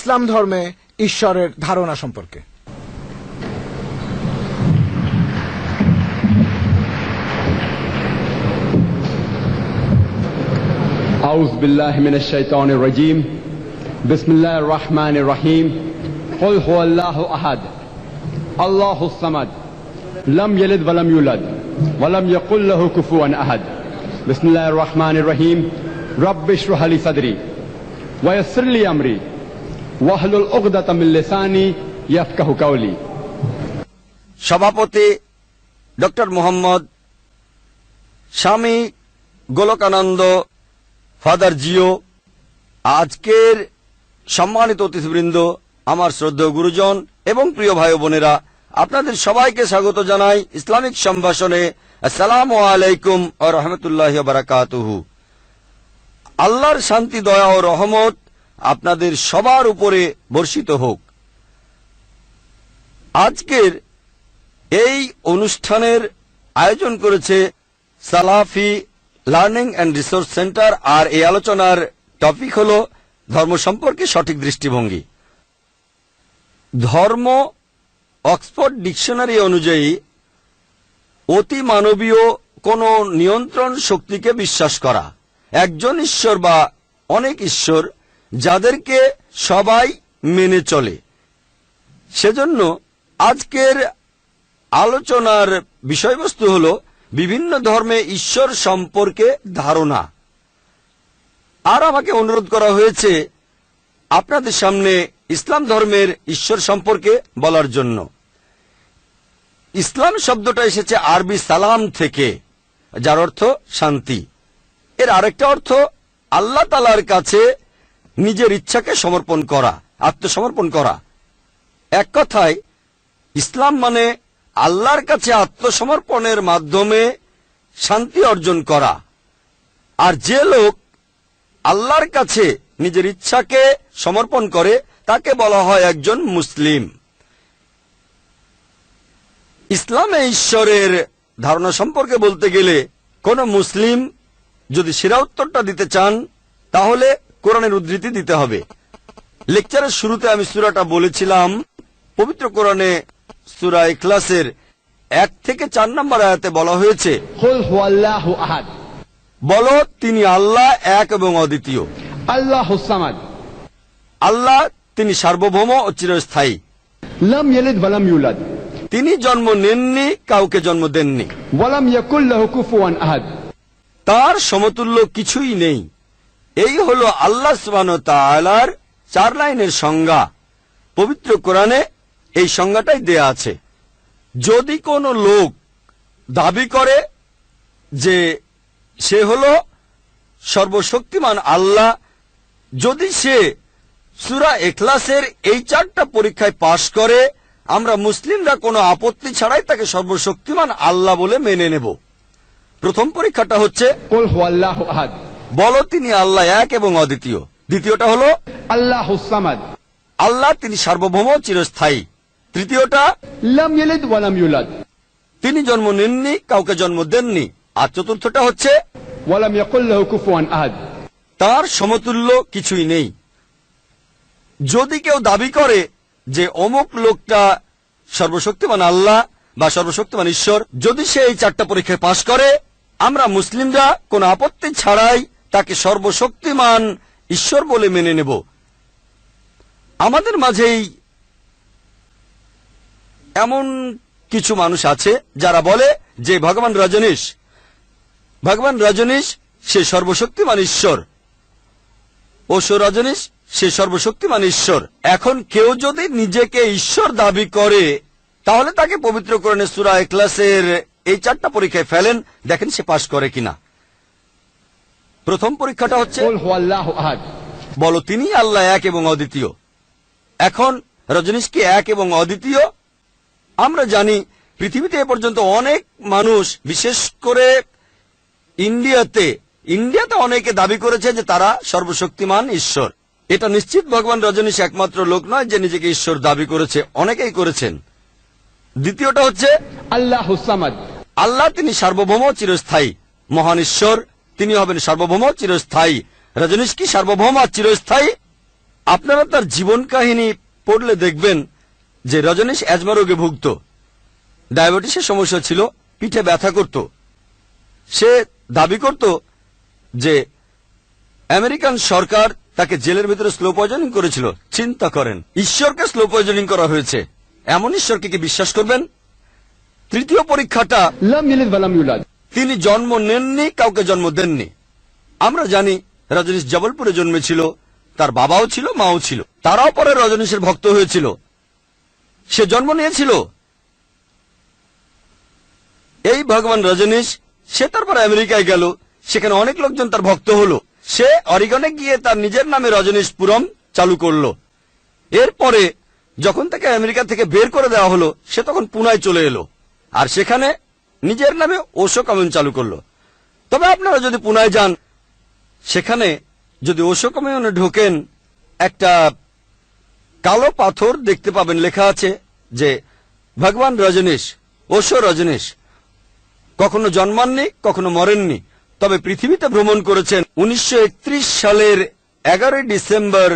ইসলাম ধর্মে ঈশ্বরের ধারণা সম্পর্কে أعوذ بالله من الشيطان الرجيم بسم الله الرحمن الرحيم قل هو الله أحد الله الصمد لم يلد ولم يولد ولم يقل له كفوا أحد بسم الله الرحمن الرحيم رب اشرح لي صدري ويسر لي أمري ওয়াহলুল ওকদাতামিল্লেসানি ইয়াফকাহু কাউলি সভাপতি ডক্টর মোহাম্মদ স্বামী গোলকানন্দ ফাদার জিও, আজকের সম্মানিত অতিথিবৃন্দ, আমার শ্রদ্ধেয় গুরুজন এবং প্রিয় ভাই বোনেরা, আপনাদের সবাইকে স্বাগত জানাই ইসলামিক সম্ভাষণে। আসসালাম আলাইকুম ও রহমতুল্লাহ বারাকাতুহু। আল্লাহর শান্তি, দয়া ও রহমত আপনাদের সবার উপরে বর্ষিত হোক। আজকের এই অনুষ্ঠানের আয়োজন করেছে Salafi learning and resource centre আর এই আলোচনার টপিক হল ধর্ম সম্পর্কে সঠিক দৃষ্টিভঙ্গি। ধর্ম অক্সফোর্ড ডিকশনারি অনুযায়ী অতি মানবীয় কোন নিয়ন্ত্রণ শক্তিকে বিশ্বাস করা। একজন ঈশ্বর বা অনেক ঈশ্বর যাদেরকে সবাই মেনে চলে। সেজন্য আজকের আলোচনার বিষয়বস্তু হল বিভিন্ন ধর্মে ঈশ্বর সম্পর্কে ধারণা। আর আমাকে অনুরোধ করা হয়েছে আপনাদের সামনে ইসলাম ধর্মের ঈশ্বর সম্পর্কে বলার জন্য। ইসলাম শব্দটা এসেছে আরবি সালাম থেকে, যার অর্থ শান্তি। এর আরেকটা অর্থ আল্লাহ তালার কাছে নিজের ইচ্ছাকে সমর্পণ করা, আত্মসমর্পণ করা। এক কথায়, ইসলাম মানে আল্লাহর কাছে আত্মসমর্পণের মাধ্যমে শান্তি অর্জন করা। আর যে লোক আল্লাহর কাছে নিজের ইচ্ছাকে সমর্পণ করে, তাকে বলা হয় একজন মুসলিম। ইসলামে ঈশ্বরের ধারণা সম্পর্কে বলতে গেলে, কোন মুসলিম যদি সেরা উত্তরটা দিতে চান, তাহলে কোরআনের উদ্ধৃতি দিতে হবে। লেকচারের শুরুতে আমি সুরাটা বলেছিলাম পবিত্র কোরআনে সুরা ইখলাসের এক থেকে চার নম্বর আয়াতে বলা হয়েছে বলো তিনি আল্লাহ এক এবং অদ্বিতীয়। আল্লাহ আল্লাহ তিনি সার্বভৌম ও চিরস্থায়ী। ইউলাদ। তিনি জন্ম নেননি কাউকে জন্ম দেননি। তার সমতুল্য কিছুই নেই। এই হলো আল্লাহ সুবান তালার চার লাইনের সংজ্ঞা। পবিত্র কোরআনে এই সংজ্ঞাটাই দেয়া আছে। যদি কোনো লোক দাবি করে যে সে হলো সর্বশক্তিমান আল্লাহ, যদি সে সুরা এখলাসের এই চারটা পরীক্ষায় পাশ করে, আমরা মুসলিমরা কোনো আপত্তি ছাড়াই তাকে সর্বশক্তিমান আল্লাহ বলে মেনে নেব। প্রথম পরীক্ষাটা হচ্ছে বলো তিনি আল্লাহ এক এবং অদ্বিতীয়। দ্বিতীয়টা হলো আল্লাহ হুসামাদ। আল্লাহ তিনি সার্বভৌম চিরস্থায়ী। তৃতীয়টা লাম ইয়ালিদ ওয়া লাম ইউলাদ। তিনি জন্ম নেননি কাউকে জন্ম দেননি। আর চতুর্থটা হচ্ছে ওয়া লাম ইয়াকুল লাহু কুফুয়ান আহাদ। তার সমতুল্য কিছুই নেই। যদি কেউ দাবি করে যে অমুক লোকটা সর্বশক্তিমান আল্লাহ বা সর্বশক্তিমান ঈশ্বর যদি সে এই চারটা পরীক্ষায় পাশ করে আমরা মুসলিমরা কোনো আপত্তি ছাড়াই তাকে সর্বশক্তিমান ঈশ্বর বলে মেনে নেব। আমাদের মাঝেই এমন কিছু মানুষ আছে যারা বলে যে ভগবান রজনীশ ভগবান রজনীশ সে সর্বশক্তিমান ঈশ্বর। ও রজনীশ সে সর্বশক্তিমান ঈশ্বর। এখন কেউ যদি নিজেকে ঈশ্বর দাবি করে, তাহলে তাকে পবিত্র করণে সুরা এক্লাসের এই চারটা পরীক্ষায় ফেলেন, দেখেন সে পাশ করে কিনা। প্রথম পরীক্ষাটা হচ্ছে বলো তিনি আল্লাহ এক এবং অদ্বিতীয়। এখন রজনীশ কি এক এবং অদ্বিতীয়? আমরা জানি পৃথিবীতে এ পর্যন্ত অনেক মানুষ বিশেষ করে ইন্ডিয়াতে ইন্ডিয়াতে অনেকে দাবি করেছে যে তারা সর্বশক্তিমান ঈশ্বর। এটা নিশ্চিত ভগবান রজনীশ একমাত্র লোক নয় যে নিজেকে ঈশ্বর দাবি করেছে অনেকেই করেছেন। দ্বিতীয়টা হচ্ছে আল্লাহ আল্লাহ তিনি সার্বভৌম চিরস্থায়ী মহান ঈশ্বর। তিনি হবেন সার্বভৌম, চিরস্থায়ী। রজনীশ কি সার্বভৌম আর চিরস্থায়ী। আপনারা তার জীবন কাহিনী পড়লে দেখবেন যে রজনীশ অ্যাজমা রোগে ভুগত। ডায়াবেটিসের সমস্যা ছিল, পিঠে ব্যথা করত। সে দাবি করত যে আমেরিকান সরকার তাকে জেলের ভিতরে স্লো পয়জনিং করেছিল। চিন্তা করেন, ঈশ্বরকে স্লো পয়জনিং করা হয়েছে। এমন ঈশ্বরকে কি বিশ্বাস করবেন? তৃতীয় পরীক্ষাটা তিনি জন্ম নেননি, কাউকে জন্ম দেননি। আমরা জানি রজনীশ জবলপুরে জন্মেছিল, তার বাবাও ছিল, মাও ছিল। তারাও পরে রজনীশের ভক্ত হয়েছিল। সে জন্ম নিয়েছিল। এই ভগবান রজনীশ, সে তারপর আমেরিকায় গেল। সেখানে অনেক লোকজন তার ভক্ত হলো। সে অরিগনে গিয়ে তার নিজের নামে রজনীশ পুরম চালু করল। এরপরে যখন তাকে আমেরিকা থেকে বের করে দেওয়া হলো, সে তখন পুনায় চলে এলো। আর সেখানে নিজের নামে ওশো কমিউন চালু করল। তবে আপনারা যদি পুনায় যান, সেখানে যদি ওশো কমিউনে ঢোকেন, একটা কালো পাথর দেখতে পাবেন, লেখা আছে যে, ভগবান রজনীশ ওশো রজনীশ, কখনো জন্মাননি, কখনো মরেননি, তবে পৃথিবীতে ভ্রমণ করেছেন উনিশশো একত্রিশ সালের এগারোই ডিসেম্বর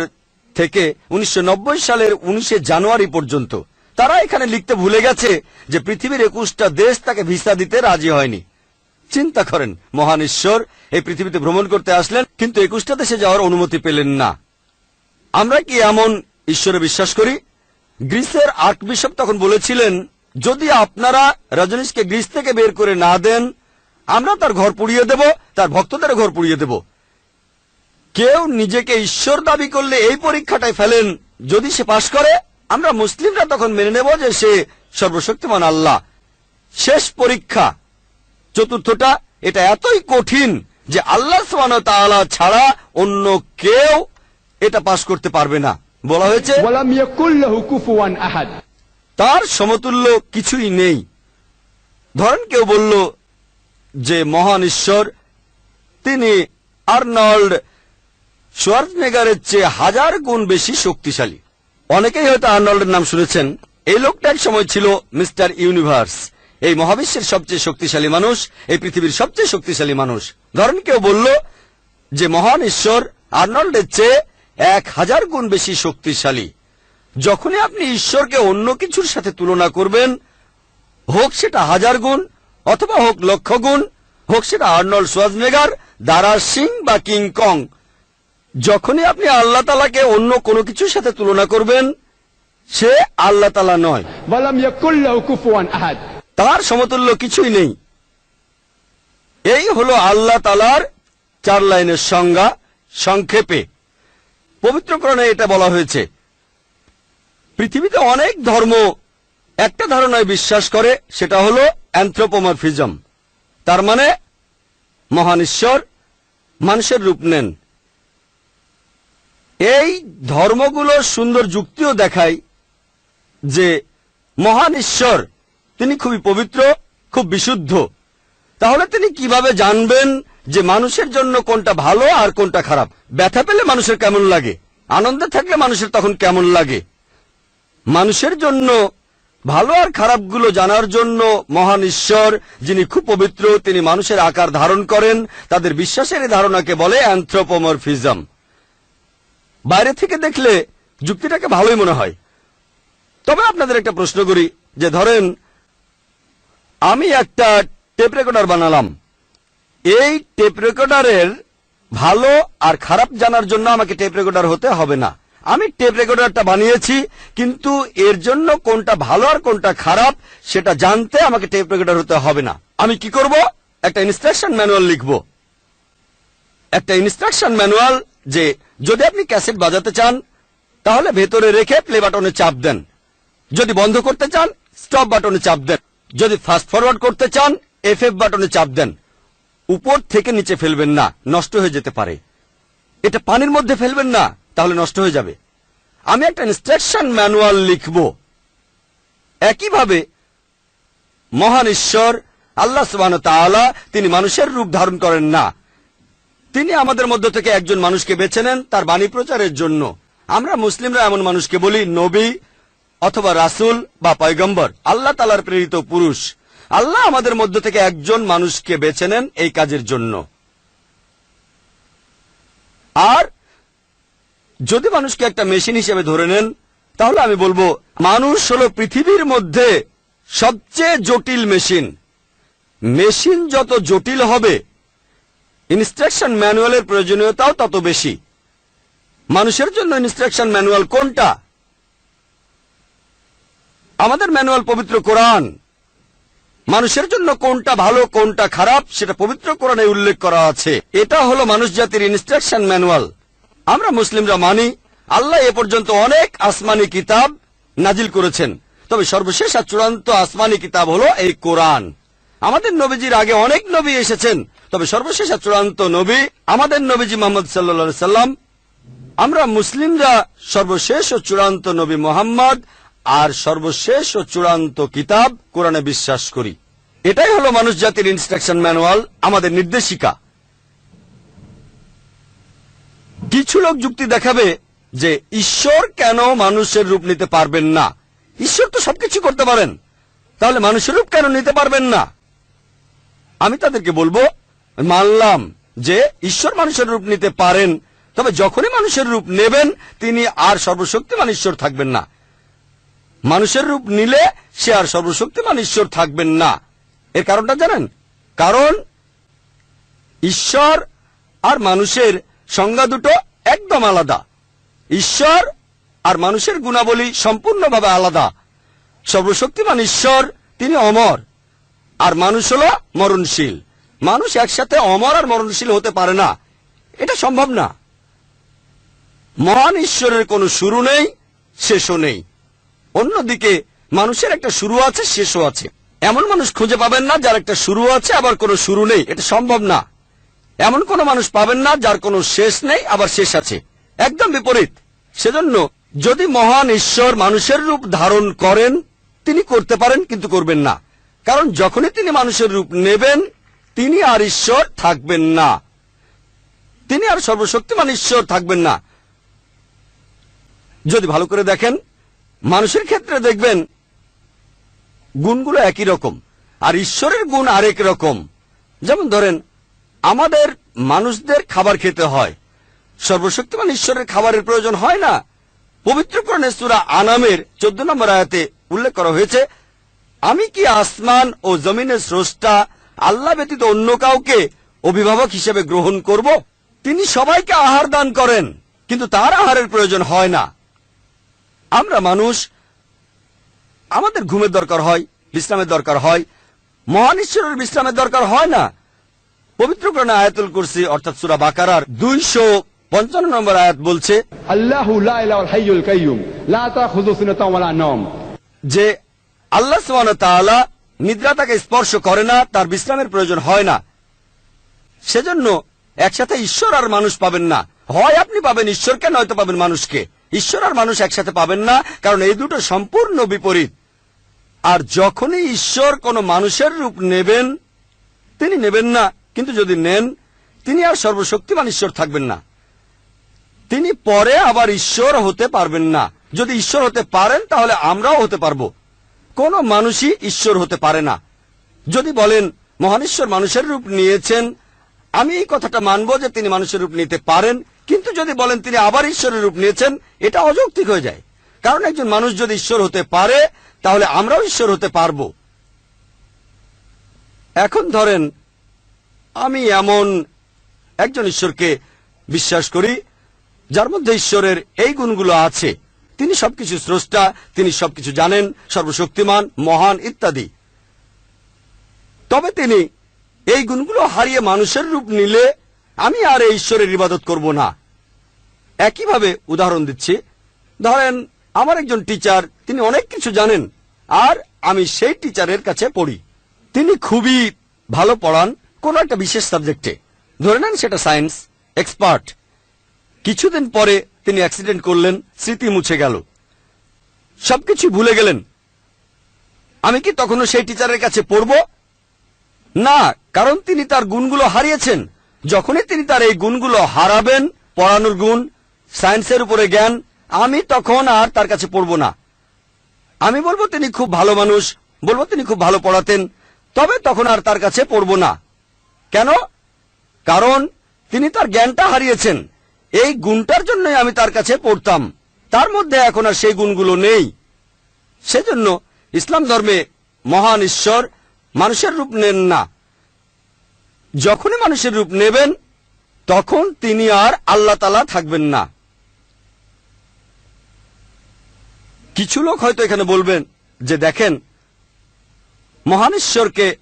থেকে উনিশশো নব্বই সালের উনিশে জানুয়ারি পর্যন্ত। তারা এখানে লিখতে ভুলে গেছে যে পৃথিবীর একুশটা দেশ তাকে ভিসা দিতে রাজি হয়নি। চিন্তা করেন, মহান ঈশ্বর, এই পৃথিবীতে ভ্রমণ করতে আসলেন, কিন্তু একুশটা দেশে যাওয়ার অনুমতি পেলেন না। আমরা কি এমন ঈশ্বরে বিশ্বাস করি? গ্রিসের আর্ক বিশপ তখন বলেছিলেন, যদি আপনারা রজনীশকে গ্রিস থেকে বের করে না দেন, আমরা তার ঘর পুড়িয়ে দেব, তার ভক্তদের ঘর পুড়িয়ে দেব। কেউ নিজেকে ঈশ্বর দাবি করলে এই পরীক্ষাটায় ফেলেন, যদি সে পাশ করে আমরা মুসলিমরা তখন মেনে নেব যে সে সর্বশক্তিমান আল্লাহ। শেষ পরীক্ষা চতুর্থটা এটা এতই কঠিন যে আল্লাহ সোহান ছাড়া অন্য কেউ এটা পাশ করতে পারবে না। বলা হয়েছে তার সমতুল্য কিছুই নেই। ধরেন কেউ বলল যে মহান ঈশ্বর তিনি আর্নল্ড সোয়ার্জনেগারের চেয়ে হাজার গুণ বেশি শক্তিশালী। অনেকেই হয়তো আর্নল্ডের নাম শুনেছেন। এই লোকটা এক সময় ছিল মিস্টার ইউনিভার্স। এই মহাবিশ্বের সবচেয়ে শক্তিশালী মানুষ, এই পৃথিবীর সবচেয়ে শক্তিশালী মানুষ। ধরেন কেউ বলল যে, মহান ঈশ্বর, আর্নল্ডের চেয়ে এক হাজার গুণ বেশি শক্তিশালী। যখনই আপনি ঈশ্বরকে অন্য কিছুর সাথে তুলনা করবেন, হোক সেটা হাজার গুণ, অথবা হোক লক্ষ গুণ, হোক সেটা আর্নল্ড সোয়াজনেগার দারা সিং বা কিং কং যখনই আপনি আল্লাহ তালাকে অন্য কোনো কিছুর সাথে তুলনা করবেন সে আল্লাহ তালা নয়। তার সমতুল্য কিছুই নেই। এই হলো আল্লাহ তালার চার লাইনের সংজ্ঞা সংক্ষেপে। পবিত্রকরণে এটা বলা হয়েছে। পৃথিবীতে অনেক ধর্ম একটা ধারণায় বিশ্বাস করে সেটা হলো অ্যান্থ্রোপোমরফিজম। তার মানে মহান ঈশ্বর মানুষের রূপ নেন। এই ধর্মগুলোর সুন্দর যুক্তিও দেখায় যে মহান ঈশ্বর, তিনি খুবই পবিত্র, খুব বিশুদ্ধ। তাহলে তিনি কীভাবে জানবেন যে মানুষের জন্য কোনটা ভালো আর কোনটা খারাপ? ব্যথা পেলে মানুষের কেমন লাগে? আনন্দে থাকলে মানুষের তখন কেমন লাগে? মানুষের জন্য ভালো আর খারাপগুলো জানার জন্য মহান ঈশ্বর, যিনি খুব পবিত্র, তিনি মানুষের আকার ধারণ করেন, তাদের বিশ্বাসের ধারণাকে বলে অ্যান্থ্রোপোমরফিজম। বাইরে থেকে দেখলে যুক্তিটাকে ভালোই মনে হয়। তবে আপনাদের একটা প্রশ্ন করি, যে ধরেন, আমি একটা টেপ রেকর্ডার বানালাম। এই টেপ রেকর্ডারের ভালো আর খারাপ জানার জন্য আমাকে টেপ রেকর্ডার হতে হবে না। আমি টেপ রেকর্ডারটা বানিয়েছি, কিন্তু এর জন্য কোনটা ভালো আর কোনটা খারাপ সেটা জানতে আমাকে টেপ রেকর্ডার হতে হবে না। আমি কি করব? একটা ইনস্ট্রাকশন ম্যানুয়াল লিখব। একটা ইনস্ট্রাকশন ম্যানুয়াল যে যদি আপনি ক্যাসেট বাজাতে চান, তাহলে ভেতরে রেখে প্লে বাটনে চাপ দেন। যদি বন্ধ করতে চান স্টপ বাটনে চাপ দেন। যদি ফাস্ট ফরওয়ার্ড করতে চান এফ এফ বাটনে চাপ দেন। উপর থেকে নিচে ফেলবেন না, নষ্ট হয়ে যেতে পারে। এটা পানির মধ্যে ফেলবেন না, তাহলে নষ্ট হয়ে যাবে। আমি একটা ইনস্ট্রাকশন ম্যানুয়াল লিখব। একইভাবে মহান ঈশ্বর, আল্লাহ সুবাহ তিনি মানুষের রূপ ধারণ করেন না। তিনি আমাদের মধ্য থেকে একজন মানুষকে বেছে নেন তার বাণী প্রচারের জন্য। আমরা মুসলিমরা এমন মানুষকে বলি নবী অথবা রাসূল বা পয়গম্বর। আল্লাহ তালার প্রেরিত পুরুষ। আল্লাহ আমাদের মধ্য থেকে একজন মানুষকে বেছে নেন এই কাজের জন্য। আর যদি মানুষকে একটা মেশিন হিসেবে ধরে নেন, তাহলে আমি বলব, মানুষ হলো পৃথিবীর মধ্যে সবচেয়ে জটিল মেশিন। মেশিন যত জটিল হবে ইনস্ট্রাকশন ম্যানুয়ালের প্রয়োজনীয়তাও তত বেশি। মানুষের জন্য ইনস্ট্রাকশন ম্যানুয়াল কোনটা? আমাদের ম্যানুয়াল পবিত্র কোরআন। মানুষের জন্য কোনটা ভালো, কোনটা খারাপ, সেটা পবিত্র কোরআনে উল্লেখ করা আছে। এটা হলো মানুষ জাতির ইনস্ট্রাকশন ম্যানুয়াল আমরা মুসলিমরা মানি, আল্লাহ এ পর্যন্ত অনেক আসমানি কিতাব নাজিল করেছেন। তবে সর্বশেষ আর চূড়ান্ত আসমানি কিতাব হলো এই কোরআন। আমাদের নবীজির আগে অনেক নবী এসেছেন। তবে সর্বশেষ চূড়ান্ত নবী আমাদের নবীজি মোহাম্মদ সাল্লা সাল্লাম। আমরা মুসলিমরা সর্বশেষ ও চূড়ান্ত নবী মোহাম্মদ আর সর্বশেষ ও চূড়ান্ত কিতাব কোরআনে বিশ্বাস করি। এটাই হলো মানুষ জাতির ইনস্ট্রাকশন ম্যানুয়াল আমাদের নির্দেশিকা। কিছু লোক যুক্তি দেখাবে যে ঈশ্বর কেন মানুষের রূপ নিতে পারবেন না? ঈশ্বর তো সবকিছু করতে পারেন। তাহলে মানুষের রূপ কেন নিতে পারবেন না? আমি তাদেরকে বলব মানলাম যে ঈশ্বর মানুষের রূপ নিতে পারেন, তবে যখনই মানুষের রূপ নেবেন, তিনি আর সর্বশক্তিমান ঈশ্বর থাকবেন না। মানুষের রূপ নিলে সে আর সর্বশক্তিমান ঈশ্বর থাকবেন না। এর কারণটা জানেন? কারণ ঈশ্বর আর মানুষের সংজ্ঞা দুটো একদম আলাদা। ঈশ্বর আর মানুষের গুণাবলী সম্পূর্ণভাবে আলাদা। সর্বশক্তিমান ঈশ্বর, তিনি অমর। আর মানুষ হলো মরণশীল। মানুষ একসাথে অমর আর মরণশীল হতে পারে না। এটা সম্ভব না। মহান ঈশ্বরের কোনো শুরু নেই, শেষও নেই। অন্যদিকে, মানুষের একটা শুরু আছে, শেষও আছে। এমন মানুষ খুঁজে পাবেন না যার একটা শুরু আছে, আবার কোনো শুরু নেই। এটা সম্ভব না। এমন কোন মানুষ পাবেন না যার কোনো শেষ নেই, আবার শেষ আছে। একদম বিপরীত। সেজন্য যদি মহান ঈশ্বর মানুষের রূপ ধারণ করেন, তিনি করতে পারেন, কিন্তু করবেন না। কারণ যখনই তিনি মানুষের রূপ নেবেন তিনি আর ঈশ্বর থাকবেন না। তিনি আর সর্বশক্তিমান ঈশ্বর থাকবেন না। যদি ভালো করে দেখেন, মানুষের ক্ষেত্রে দেখবেন, গুণগুলো একই রকম, আর ঈশ্বরের গুণ আরেক রকম। যেমন ধরেন, আমাদের মানুষদের খাবার খেতে হয়। সর্বশক্তিমান ঈশ্বরের খাবারের প্রয়োজন হয় না। পবিত্র কোরআনে আনামের চোদ্দ নম্বর আয়াতে উল্লেখ করা হয়েছে, আমি কি আসমান ও জমিনের স্রষ্টা আল্লাহ ব্যতীত অন্য কাউকে অভিভাবক হিসেবে গ্রহণ করব। তিনি সবাইকে আহার দান করেন কিন্তু তার আহারের প্রয়োজন হয় না। আমরা মানুষ আমাদের ঘুমের দরকার হয় বিশ্রামের দরকার হয় মহান ঈশ্বরের বিশ্রামের দরকার হয় না। পবিত্র কোরআন আয়াতুল কুরসি অর্থাৎ সুরা বাকারার 255 নম্বর আয়াত বলছে আল্লাহু লা ইলাহাল হাইয়ুল কাইয়্যুম লা সিনাতাও ওয়ালা নাওম। যে আল্লাহ সুবহানাহু ওয়া তাআলা নিদ্রা তাকে স্পর্শ করে না, তার বিশ্রামের প্রয়োজন হয় না। সেজন্য একসাথে ঈশ্বর আর মানুষ পাবেন না। হয় আপনি পাবেন ঈশ্বরকে, নয়তো পাবেন মানুষকে। ঈশ্বর আর মানুষ একসাথে পাবেন না, কারণ এই দুটো সম্পূর্ণ বিপরীত। আর যখনই ঈশ্বর কোনো মানুষের রূপ নেবেন, তিনি নেবেন না, কিন্তু যদি নেন, তিনি আর সর্বশক্তিমান ঈশ্বর থাকবেন না। তিনি পরে আবার ঈশ্বর হতে পারবেন না। যদি ঈশ্বর হতে পারেন, তাহলে আমরাও হতে পারব। কোন মানুষই ঈশ্বর হতে পারে না। যদি বলেন, মহান ঈশ্বর মানুষের রূপ নিয়েছেন, আমি এই কথাটা মানব যে তিনি মানুষের রূপ নিতে পারেন, কিন্তু যদি বলেন তিনি আবার ঈশ্বরের রূপ নিয়েছেন, এটা অযৌক্তিক হয়ে যায়। কারণ একজন মানুষ যদি ঈশ্বর হতে পারে, তাহলে আমরাও ঈশ্বর হতে পারব। এখন ধরেন, আমি এমন একজন ঈশ্বরকে বিশ্বাস করি, যার মধ্যে ঈশ্বরের এই গুণগুলো আছে। তিনি সবকিছু স্রষ্টা, তিনি সবকিছু জানেন, সর্বশক্তিমান, মহান ইত্যাদি। তবে তিনি এই গুণগুলো হারিয়ে মানুষের রূপ নিলে আমি আর ঈশ্বরের ইবাদত করব না। একইভাবে উদাহরণ দিচ্ছি। ধরেন, আমার একজন টিচার, তিনি অনেক কিছু জানেন, আর আমি সেই টিচারের কাছে পড়ি। তিনি খুবই ভালো পড়ান কোন একটা বিশেষ সাবজেক্টে। ধরে নেন সেটা সায়েন্স, এক্সপার্ট। কিছুদিন পরে তিনি অ্যাক্সিডেন্ট করলেন, স্মৃতি মুছে গেল। সবকিছু ভুলে গেলেন। আমি কি তখনও সেই টিচারের কাছে পড়ব? না, কারণ তিনি তার গুণগুলো হারিয়েছেন। যখনই তিনি তার এই গুণগুলো হারাবেন, পড়ানোর গুণ, সায়েন্সের উপরে জ্ঞান, আমি তখন আর তার কাছে পড়ব না। আমি বলব, তিনি খুব ভালো মানুষ, বলব, তিনি খুব ভালো পড়াতেন, তবে তখন আর তার কাছে পড়ব না। কেন? কারণ তিনি তার জ্ঞানটা হারিয়েছেন। এই গুণটার জন্যই আমি তার কাছে পড়তাম। তার মধ্যে এখন আর সেই গুণগুলো নেই। সেজন্য ইসলাম ধর্মে মহান ঈশ্বর মানুষের রূপ নেন না। যখনই মানুষের রূপ নেবেন, তখন তিনি আর আল্লাহ তালা থাকবেন না। কিছু লোক হয়তো এখানে বলবেন যে, দেখেন, মহান ঈশ্বরকে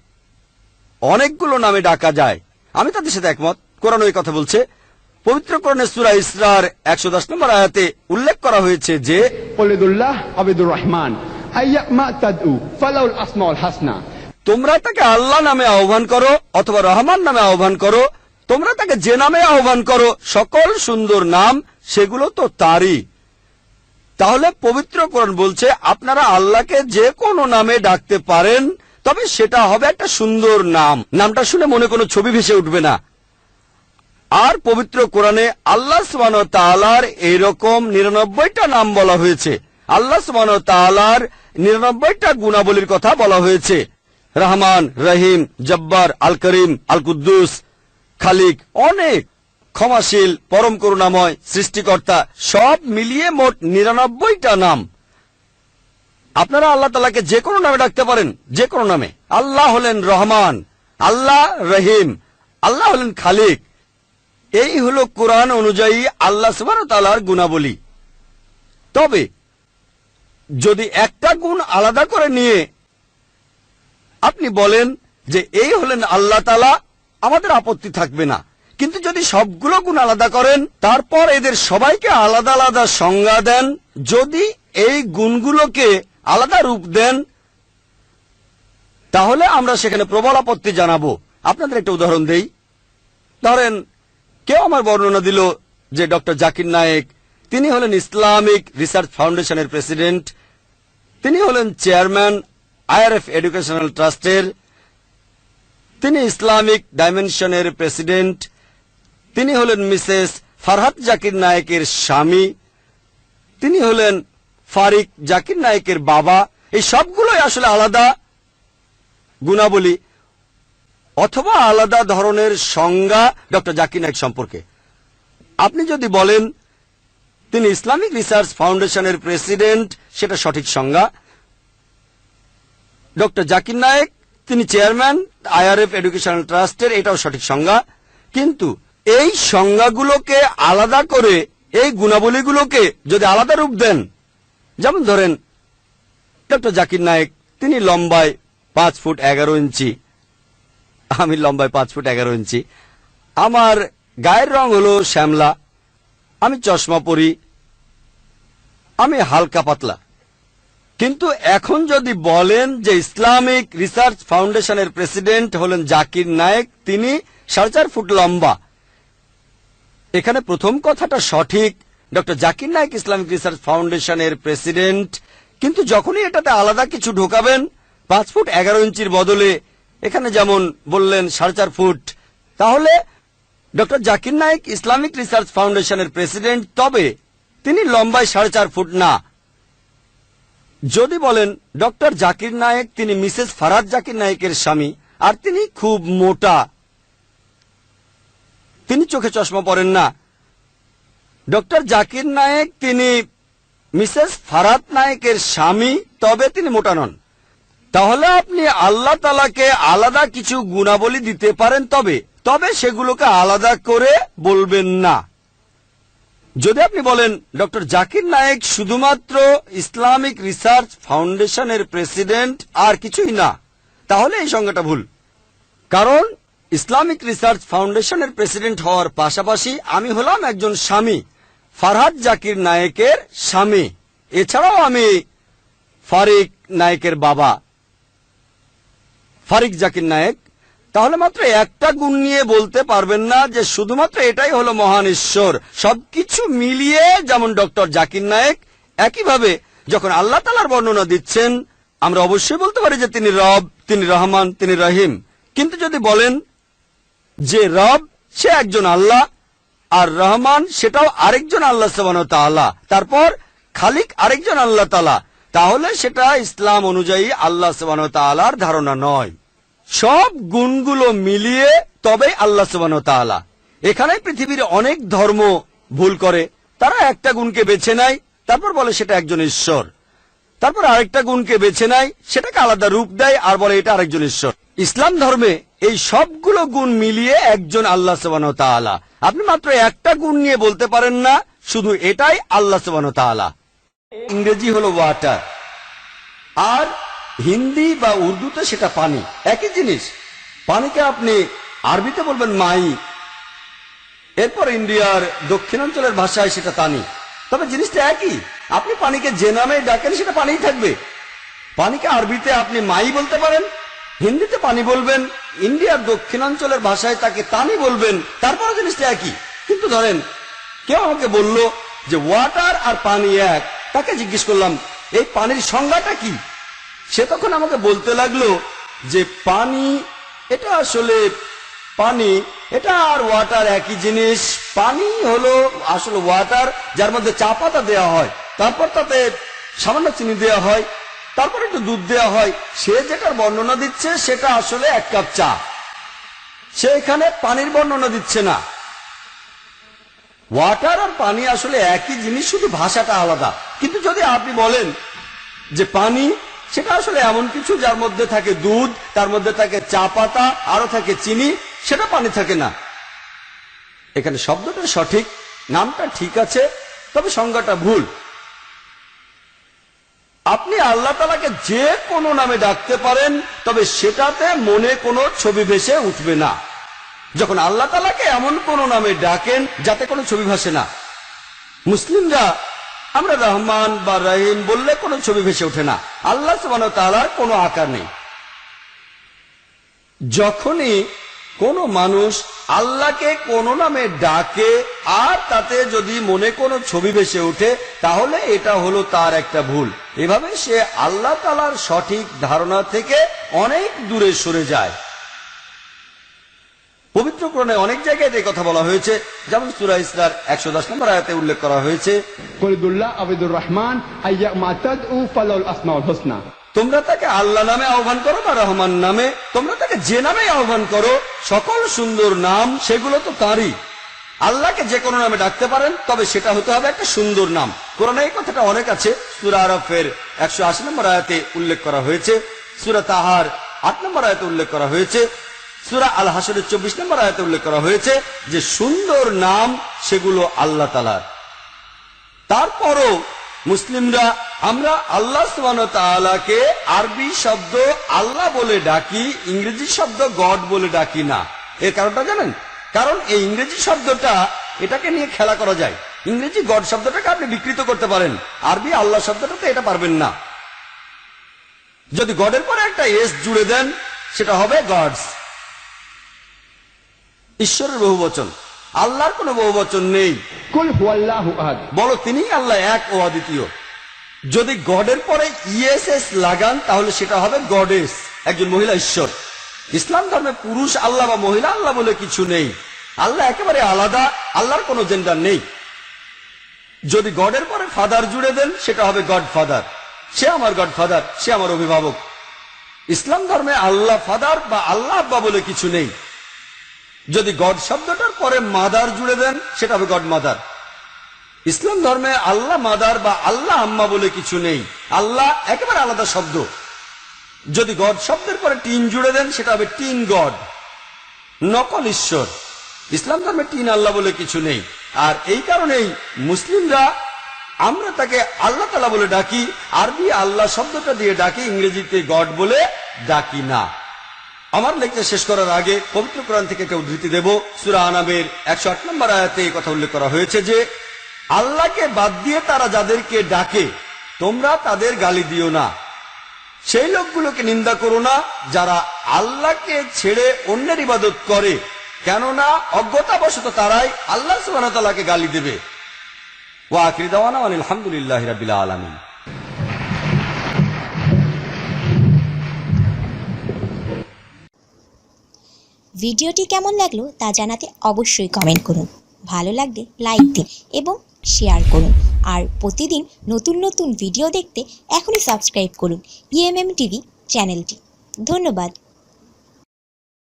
অনেকগুলো নামে ডাকা যায়। আমি তাদের সাথে একমত। কোরআন ওই কথা বলছে পবিত্রকরণের সুরা ইসরার একশো দশ নম্বর আয়াতে উল্লেখ করা হয়েছে যে রহমান তোমরা তাকে আল্লাহ নামে আহ্বান করো অথবা রহমান নামে আহ্বান করো তোমরা তাকে যে নামে আহ্বান করো সকল সুন্দর নাম সেগুলো তো তারই। তাহলে পবিত্র কোরআন বলছে আপনারা আল্লাহকে যে কোনো নামে ডাকতে পারেন তবে সেটা হবে একটা সুন্দর নাম। নামটা শুনে মনে কোনো ছবি ভেসে উঠবে না। আর পবিত্র কোরআনে আল্লাহ সুবান তালার এইরকম নিরানব্বইটা নাম বলা হয়েছে। আল্লাহ সুবান তালার নিরানব্বইটা গুণাবলীর কথা বলা হয়েছে। রহমান, রহিম, জব্বার আল করিম আল কুদ্দুস খালিক, অনেক ক্ষমাশীল, পরম করুণাময় সৃষ্টিকর্তা, সব মিলিয়ে মোট নিরানব্বইটা নাম। আপনারা আল্লাহ তালাকে যে কোনো নামে ডাকতে পারেন, যে কোনো নামে। আল্লাহ হলেন রহমান, আল্লাহ রহিম, আল্লাহ হলেন খালিক এই হলো কোরআন অনুযায়ী আল্লাহ সুবাহ তালার গুণাবলী। তবে, যদি একটা গুণ আলাদা করে নিয়ে আপনি বলেন যে এই হলেন আল্লাহ তালা আমাদের আপত্তি থাকবে না। কিন্তু যদি সবগুলো গুণ আলাদা করেন, তারপর এদের সবাইকে আলাদা আলাদা সংজ্ঞা দেন, যদি এই গুণগুলোকে আলাদা রূপ দেন, তাহলে আমরা সেখানে প্রবল আপত্তি জানাব। আপনাদের একটা উদাহরণ দেই। ধরেন কেউ আমার বর্ণনা দিল যে ডক্টর জাকির নায়েক, তিনি হলেন ইসলামিক রিসার্চ ফাউন্ডেশনের প্রেসিডেন্ট, তিনি হলেন চেয়ারম্যান আইআরএফ এডুকেশনাল ট্রাস্টের, তিনি ইসলামিক ডাইমেনশনের প্রেসিডেন্ট, তিনি হলেন মিসেস ফারহাত জাকির নায়েকের স্বামী, তিনি হলেন ফারিক জাকির নায়েকের বাবা। এই সবগুলোই আসলে আলাদা গুণাবলী। অথবা আলাদা ধরনের সংজ্ঞা ডক্টর জাকির নায়েক সম্পর্কে। আপনি যদি বলেন, তিনি ইসলামিক রিসার্চ ফাউন্ডেশনের প্রেসিডেন্ট, সেটা সঠিক সংজ্ঞা। ডক্টর জাকির নায়েক তিনি চেয়ারম্যান, আইআরএফ এডুকেশনাল ট্রাস্টের, এটাও সঠিক সংজ্ঞা। কিন্তু এই সংজ্ঞাগুলোকে আলাদা করে, এই গুণাবলীগুলোকে যদি আলাদা রূপ দেন, যেমন ধরেন, ডক্টর জাকির নায়েক তিনি লম্বায় পাঁচ ফুট এগারো ইঞ্চি আমি লম্বায় পাঁচ ফুট এগারো ইঞ্চি। আমার গায়ের রং হলো শ্যামলা। আমি চশমা পরি। আমি হালকা পাতলা। কিন্তু এখন যদি বলেন যে ইসলামিক রিসার্চ ফাউন্ডেশনের প্রেসিডেন্ট হলেন জাকির নায়েক, তিনি সাড়ে চার ফুট লম্বা। এখানে প্রথম কথাটা সঠিক। Doctor Zakir Naik Islamic research ফাউন্ডেশনের প্রেসিডেন্ট। কিন্তু যখনই এটাতে আলাদা কিছু ঢোকাবেন, পাঁচ ফুট এগারো ইঞ্চির বদলে এখানে যেমন বললেন সাড়ে চার ফুট, তাহলে doctor Zakir Naik Islamic research ফাউন্ডেশনের প্রেসিডেন্ট, তবে তিনি লম্বায় সাড়ে চার ফুট না। যদি বলেন ডক্টর জাকির নায়েক, তিনি মিসেস ফারাদ জাকির নায়েকের স্বামী, আর তিনি খুব মোটা, তিনি চোখে চশমা পরেন না। ডক্টর জাকির নায়েক, তিনি মিসেস ফারাত নায়েকের স্বামী, তবে তিনি মোটা নন। তাহলে আপনি আল্লাহ তালাকে আলাদা কিছু গুণাবলী দিতে পারেন তবে। তবে সেগুলোকে আলাদা করে বলবেন না। যদি আপনি বলেন, ডক্টর জাকির নায়েক শুধুমাত্র ইসলামিক রিসার্চ ফাউন্ডেশনের প্রেসিডেন্ট আর কিছুই না, তাহলে এই সংজ্ঞাটা ভুল। কারণ ইসলামিক রিসার্চ ফাউন্ডেশনের প্রেসিডেন্ট হওয়ার পাশাপাশি আমি হলাম একজন স্বামী ফারহাদ জাকির নায়েকের স্বামী। এছাড়াও আমি ফারিক নায়েকের বাবা। ফারিক জাকির নায়েক, তাহলে মাত্র একটা গুণ নিয়ে বলতে পারবেন না যে শুধুমাত্র এটাই হলো মহান ঈশ্বর। সবকিছু মিলিয়ে যেমন ডক্টর জাকির নায়েক, একইভাবে যখন আল্লাহ তালার বর্ণনা দিচ্ছেন, আমরা অবশ্যই বলতে পারি যে তিনি রব, তিনি রহমান, তিনি রহিম। কিন্তু যদি বলেন যে রব সে একজন আল্লাহ, আর রহমান সেটাও আরেকজন আল্লাহ তাআলা। তারপর খালিক আরেকজন আল্লাহ তালা তাহলে সেটা ইসলাম অনুযায়ী আল্লাহ তাআলার ধারণা নয়। সব গুণগুলো মিলিয়ে তবে আল্লাহ তাআলা। এখানে পৃথিবীর অনেক ধর্ম ভুল করে। তারা একটা গুণকে বেছে নেয়, তারপর বলে সেটা একজন ঈশ্বর। তারপর আরেকটা গুণকে বেছে নেয়, সেটাকে আলাদা রূপ দেয় আর বলে এটা আরেকজন ঈশ্বর। ইসলাম ধর্মে এই সবগুলো গুণ মিলিয়ে একজন আল্লাহ সবান আপনি মাত্র একটা গুণ নিয়ে বলতে পারেন না, শুধু এটাই আল্লাহ সবান তাআলা। ইংরেজি হলো ওয়াটার আর হিন্দি বা উর্দুতে সেটা পানি। একই জিনিস। পানিকে আপনি আরবিতে বলবেন মাই। এরপর ইন্ডিয়ার দক্ষিণাঞ্চলের ভাষায় সেটা তানি। তবে জিনিসটা একই। আপনি পানিকে যে নামে ডাকেন, সেটা পানিই থাকবে। পানিকে আরবিতে আপনি মাই বলতে পারেন, হিন্দিতে পানি বলবেন, ইন্ডিয়ার দক্ষিণাঞ্চলের ভাষায় তাকে তানি বলবেন তারপরে জিনিসটা একই। কিন্তু ধরেন, কেউ আমাকে বলল যে ওয়াটার আর পানি এক। তাকে জিজ্ঞেস করলাম, এই পানির সংজ্ঞাটা কি? সে তখন আমাকে বলতে লাগল যে, পানি, এটা আসলে পানি, এটা আর ওয়াটার একই জিনিস। পানি হলো আসলে ওয়াটার, যার মধ্যে চা পাতা দেওয়া হয়, তারপর তাতে সামান্য চিনি দেওয়া হয়, তারপর একটু দুধ দেওয়া হয়। সে যেটার বর্ণনা দিচ্ছে, সেটা আসলে এক কাপ চা। সে এখানে পানির বর্ণনা দিচ্ছে না। ওয়াটার আর পানি আসলে একই জিনিস, শুধু ভাষাটা আলাদা। কিন্তু যদি আপনি বলেন যে পানি, সেটা আসলে এমন কিছু যার মধ্যে থাকে দুধ, তার মধ্যে থাকে চা পাতা, আরও থাকে চিনি, সেটা পানি থাকে না। এখানে শব্দটা সঠিক, নামটা ঠিক আছে, তবে সংজ্ঞাটা ভুল। আপনি আল্লাহ তালাকে যে কোনো নামে ডাকতে পারেন, তবে সেটাতে মনে কোনো ছবি ভেসে উঠবে না। যখন আল্লাহ তালাকে এমন কোন নামে ডাকেন যাতে কোনো ছবি ভাসে না। মুসলিমরা, আমরা রহমান বা রহিম বললে কোনো ছবি ভেসে ওঠে না। আল্লাহ সুবান তালার কোনো আকার নেই। যখনই কোন মানুষ আল্লাহকে কোন নামে ডাকে আর তাতে যদি মনে কোনো ছবি ভেসে ওঠে, তাহলে এটা হলো তার একটা ভুল। এভাবে সে আল্লাহ তালার সঠিক ধারণা থেকে অনেক দূরে সরে যায়। পবিত্র কোরণে অনেক জায়গায় এই কথা বলা হয়েছে যেমন সুরা ইসলার একশো দশ নম্বর আয়াতে উল্লেখ করা হয়েছে রহমান হোসনা। তোমরা তাকে আল্লাহ নামে আহ্বান করো বা রহমান নামে তোমরা তাকে যে নামে আহ্বান করো সকল সুন্দর নাম সেগুলো তো তাঁরই। আল্লাহকে যে কোনো নামে ডাকতে পারেন তবে সেটা হতে হবে একটা সুন্দর নাম। কোরআনে এই কথাটা অনেক আছে সুরা আরফের একশো আশি নম্বর আয়াতে উল্লেখ করা হয়েছে সুরা তাহার আট নম্বর আয়াতে উল্লেখ করা হয়েছে সুরা আল হাসরের চব্বিশ নম্বর আয়াতে উল্লেখ করা হয়েছে যে সুন্দর নাম সেগুলো আল্লাহ তালার। তারপরও মুসলিমরা, আমরা আল্লাহ সুবানকে আরবি শব্দ আল্লাহ বলে ডাকি, ইংরেজি শব্দ গড বলে ডাকি না। এর কারণটা জানেন? কারণ এই ইংরেজি শব্দটা, এটাকে নিয়ে খেলা করা যায়। ইংরেজি গড শব্দটাকে আপনি বিকৃত করতে পারেন, আরবি আল্লাহ শব্দটাতে এটা পারবেন না। যদি গডের পরে একটা এস জুড়ে দেন, সেটা হবে গডস। ঈশ্বরের বহু বচন আল্লাহর কোনো বহু বচন নেই বলো তিনি আল্লাহ এক ও অদ্বিতীয়। যদি গডের পরে ইএসএস লাগান তাহলে সেটা হবে গডেস একজন মহিলা ঈশ্বর। ইসলাম ধর্মে পুরুষ আল্লাহ বা মহিলা আল্লাহ বলে কিছু নেই। আল্লাহ একেবারে আলাদা আল্লাহর কোনো জেন্ডার নেই। যদি গডের পরে ফাদার জুড়ে দেন সেটা হবে গড ফাদার সে আমার গড ফাদার সে আমার অভিভাবক। ইসলাম ধর্মে আল্লাহ ফাদার বা আল্লাহ আব্বা বলে কিছু নেই। যদি গড শব্দটার পরে মাদার জুড়ে দেন, সেটা হবে গড মাদার। ইসলাম ধর্মে আল্লাহ মাদার বা আল্লাহ আম্মা বলে কিছু নেই। আল্লাহ একেবারে আলাদা শব্দ। যদি গড শব্দের পরে টিন জুড়ে দেন, সেটা হবে টিন গড, নকল ঈশ্বর। ইসলাম ধর্মে টিন আল্লাহ বলে কিছু নেই। আর এই কারণেই মুসলিমরা, আমরা তাকে আল্লাহ তালা বলে ডাকি, আরবি আল্লাহ শব্দটা দিয়ে ডাকি, ইংরেজিতে গড বলে ডাকি না। আমার লেকচার শেষ করার আগে পবিত্র কোরআন থেকে একটা উদ্ধৃতি দেব। সুরা আনাবের একশো আট নম্বর আয়াতে এই কথা উল্লেখ করা হয়েছে যে, আল্লাহকে বাদ দিয়ে তারা যাদেরকে ডাকে, তোমরা তাদের গালি দিও না। সেই লোকগুলোকে নিন্দা করো না, যারা আল্লাহকে ছেড়ে অন্যের ইবাদত করে, কেননা অজ্ঞতাবশত তারাই আল্লাহ সুবাহতালাকে গালি দেবে। ও আখরি দাওয়ানা আলহামদুলিল্লাহ রাবিল আলমিন। ভিডিওটি কেমন লাগল তা জানাতে অবশ্যই কমেন্ট করুন। ভালো লাগলে লাইক দিন এবং শেয়ার করুন। আর প্রতিদিন নতুন নতুন ভিডিও দেখতে এখনই সাবস্ক্রাইব করুন। ইএমএম টিভি চ্যানেলটি ধন্যবাদ।